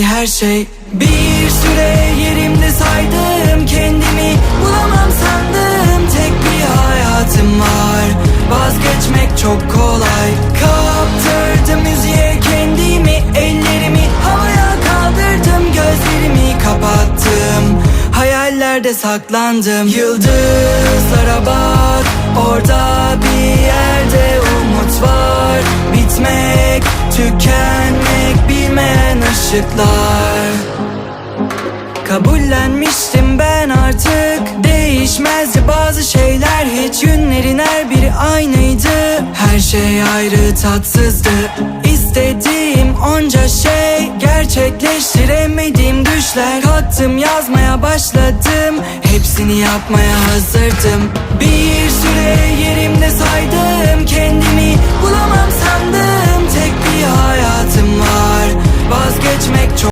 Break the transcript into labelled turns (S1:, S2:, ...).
S1: her şey Bir süre yerimde saydım kendimi. Bulamam sandım tek bir hayatım var. Vazgeçmek çok kolay. Kaptırdım müziğe kendimi Ellerimi. Havaya kaldırdım Gözlerimi kapattım. Hayallerde saklandım. Yıldızlara bak ışıklar Kabullenmiştim ben artık. Değişmezdi bazı şeyler. Hiç günlerin her biri aynıydı. Her şey ayrı tatsızdı. İstediğim onca şey Gerçekleştiremediğim düşler Kalktım yazmaya başladım. Hepsini yapmaya hazırdım. Bir